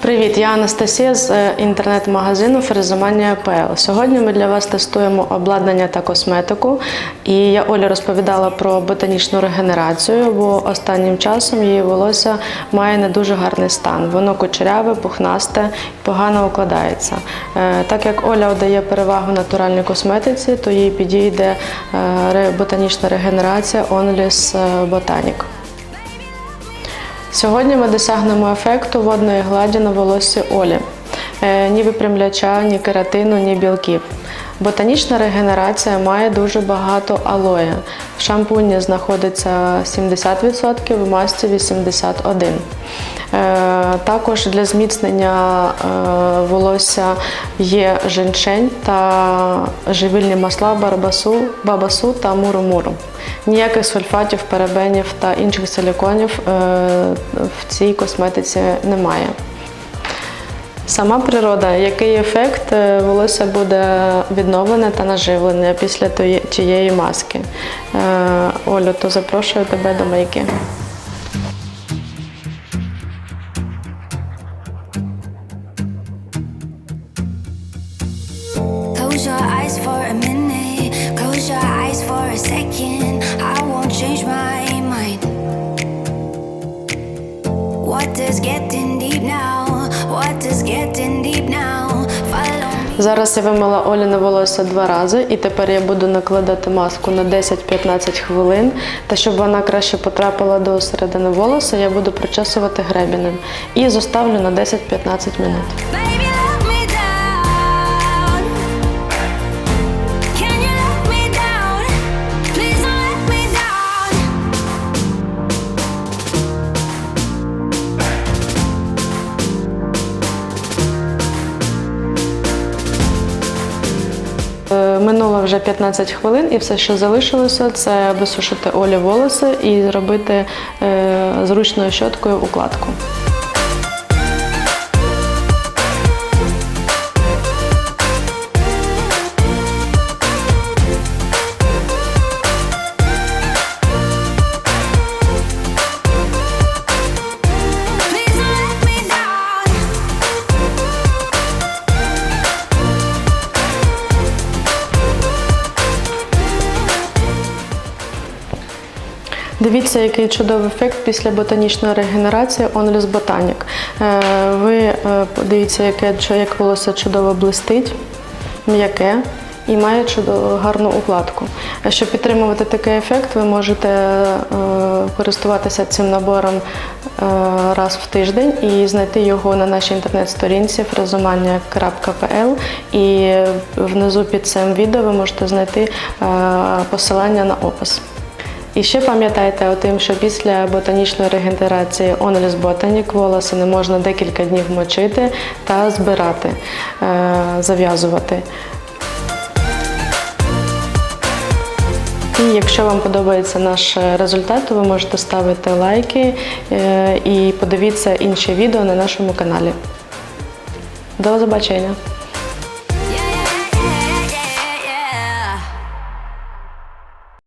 Привіт, я Анастасія з е, інтернет-магазину Фрезоманія.pl. Сьогодні ми для вас тестуємо обладнання та косметику. І я Оля розповідала про ботанічну регенерацію, бо останнім часом її волосся має не дуже гарний стан. Воно кучеряве, пухнасте, погано укладається. Е, Так як Оля дає перевагу натуральній косметиці, то їй підійде е, ботанічна регенерація Onlys Botanic. Сьогодні ми досягнемо ефекту водної гладі на волоссі Олі. Е, Ні випрямляча, ні кератину, ні білків. Ботанічна регенерація має дуже багато алоя. В шампуні знаходиться 70%, в масці 81%. Е, Також для зміцнення е, волосся є женьшень та живильні масла барбасу, бабасу та муру-муру. Ніяких сульфатів, парабенів та інших силіконів в цій косметиці немає. Сама природа, який ефект е, волосся буде відновлене та наживлене після тієї маски. Е, Олю, то запрошую тебе до мийки. Close your eyes for a minute. Close your eyes for a second. Зараз я вимила Оліне волосся два рази, і тепер я буду накладати маску на 10-15 хвилин. Та щоб вона краще потрапила до середини волосся, я буду причесувати гребінем і зоставлю на 10-15 минут. Минуло вже 15 хвилин, і все, що залишилося, це висушити Олі волоси і зробити е, зручною щоткою укладку. Дивіться, який чудовий ефект після ботанічної регенерації Onlys Botanic. Е, Ви е, подивіться, яке як волосся чудово блистить, м'яке і має чудову гарну укладку. Щоб підтримувати такий ефект, ви можете е, користуватися цим набором раз в тиждень і знайти його на нашій інтернет-сторінці frazomania.pl і внизу під цим відео ви можете знайти посилання на опис. І ще пам'ятайте о тим, що після ботанічної регенерації Onlys Botanic волоси не можна декілька днів мочити та збирати, е, зав'язувати. І якщо вам подобається наш результат, то ви можете ставити лайки е, і подивіться інші відео на нашому каналі. До побачення!